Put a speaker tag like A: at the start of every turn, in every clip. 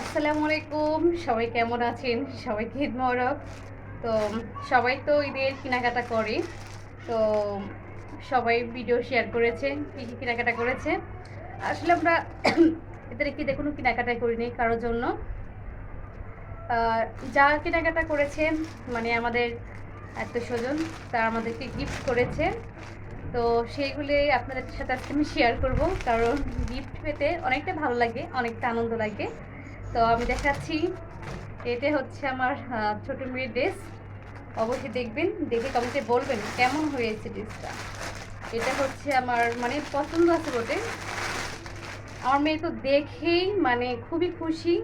A: আসসালামু আলাইকুম। সবাই কেমন আছেন? সবাইকে ঈদ মোবারক। তো সবাই তো ঈদের কেনাকাটা করে। তো সবাই ভিডিও শেয়ার করেছে। কী কী কেনাকাটা করেছে? আসলে আমরা এদের কি কোনো কেনাকাটাই করিনি কারোর জন্য। যা কেনাকাটা করেছে মানে আমাদের আত্মীয় স্বজন, তারা আমাদেরকে গিফট করেছে। তো সেইগুলি আপনাদের সাথে আজকে আমি শেয়ার করব। কারণ গিফট পেতে অনেকটা ভালো লাগে, অনেকটা আনন্দ লাগে। তো আমি দেখাচ্ছি। এটা হচ্ছে আমার ছোট মেয়ের ড্রেস অবশ্যই দেখবেন, দেখে কমেন্টে বলবেন কেমন হয়েছে ড্রেসটা এটা হচ্ছে আমার মানে পছন্দ আছে বটে। আমার মেয়ে তো দেখেই মানে খুবই খুশি।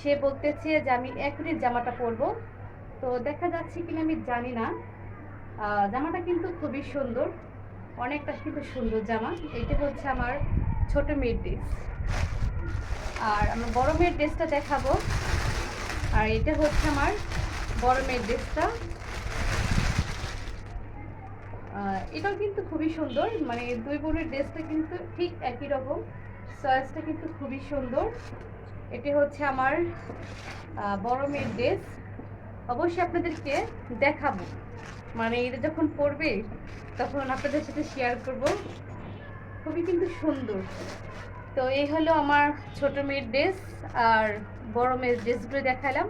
A: সে বলতেছে যে আমি এখনই জামাটা পরবো। তো দেখা যাচ্ছে কিনা আমি জানি না। জামাটা কিন্তু খুবই সুন্দর। অনেকটা কিন্তু সুন্দর জামা। এটা হচ্ছে আমার ছোট মেয়ের ড্রেস আর আমার বড় মেয়ের ড্রেসটা দেখাবো। আর এটা হচ্ছে আমার বড় মেয়ের ড্রেসটা এটাও কিন্তু খুবই সুন্দর। মানে দুই বোনের ড্রেসটা কিন্তু ঠিক একই রকম। চয়েসটা কিন্তু খুবই সুন্দর। এটি হচ্ছে আমার বড় মেয়ের ড্রেস। অবশ্যই আপনাদেরকে দেখাবো। মানে এটা যখন পড়বে তখন আপনাদের সাথে শেয়ার করব। খুবই কিন্তু সুন্দর। তো এই হলো আমার ছোট মেয়ের ড্রেস আর বড় মেয়ের ড্রেসগুলো দেখালাম।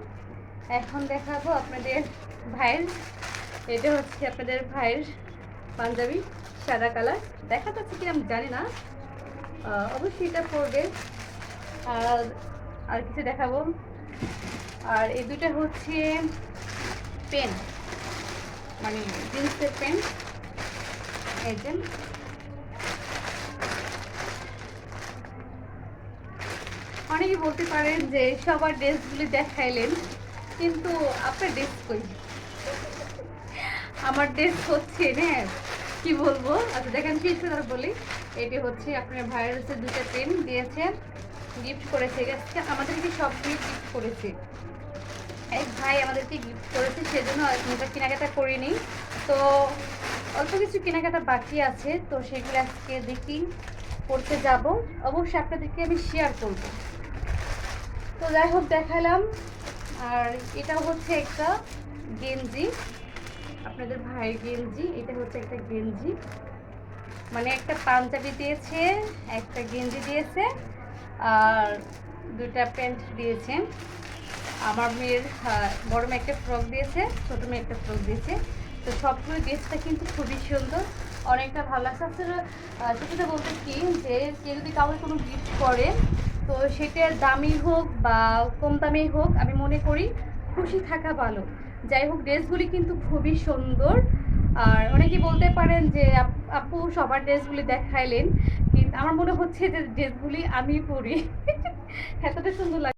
A: এখন দেখাবো আপনাদের ভাইয়ের। এটা হচ্ছে আপনাদের ভাইয়ের পাঞ্জাবি, সাদা কালার। দেখা যাচ্ছে কি আমি জানি না। অবশ্যই এটা পরবে। আর আর কিছু দেখাবো। আর এই দুটো হচ্ছে পেন মানে জিন্সের পেন এই অনেকে বলতে পারেন যে সবার ড্রেসগুলি দেখাইলেন, কিন্তু আপনার ড্রেস কই? আমার ড্রেস হচ্ছে, না, কি বলব? আচ্ছা দেখেন শেষ করে বলি। এটি হচ্ছে আপনার ভাইয়ের হচ্ছে দুটো পেন দিয়েছে গিফট করেছে আজকে আমাদেরকে সবগুলি গিফট করেছে। এক ভাই আমাদেরকে গিফট করেছে, সেজন্য আমরা কেনাকাটা করিনি। তো অল্প কিছু কেনাকাটা বাকি আছে, তো সেগুলো আজকে দেখি করতে যাব। অবশ্যই আপনাদেরকে আমি শেয়ার করব। তো যাই হোক দেখালাম। আর এটা হচ্ছে একটা গেঞ্জি। আপনাদের ভাইয়ের গেঞ্জি এটা হচ্ছে একটা গেঞ্জি। মানে একটা পাঞ্জাবি দিয়েছে একটা গেঞ্জি দিয়েছে আর দুটা প্যান্ট দিয়েছে। আমার মেয়ের আহ, বড় মেয়ে একটা ফ্রক দিয়েছে ছোট মেয়ে একটা ফ্রক দিয়েছে। তো সবগুলো ড্রেসটা কিন্তু খুবই সুন্দর। অনেকটা ভালো লাগছে। আসলে সেটা বলতে কি যে কেউ যদি কাউকে কোনো গিফট করে তো সেটা দামি হোক বা কম দামি হোক, আমি মনে করি খুশি থাকা ভালো। যাই হোক, ড্রেসগুলি কিন্তু খুবই সুন্দর। আর অনেকেই বলতে পারেন যে আপু সবার ড্রেসগুলি দেখাইলেন, কিন্তু আমার মনে হচ্ছে যে ড্রেসগুলি আমি পরি। এতটা সুন্দর লাগে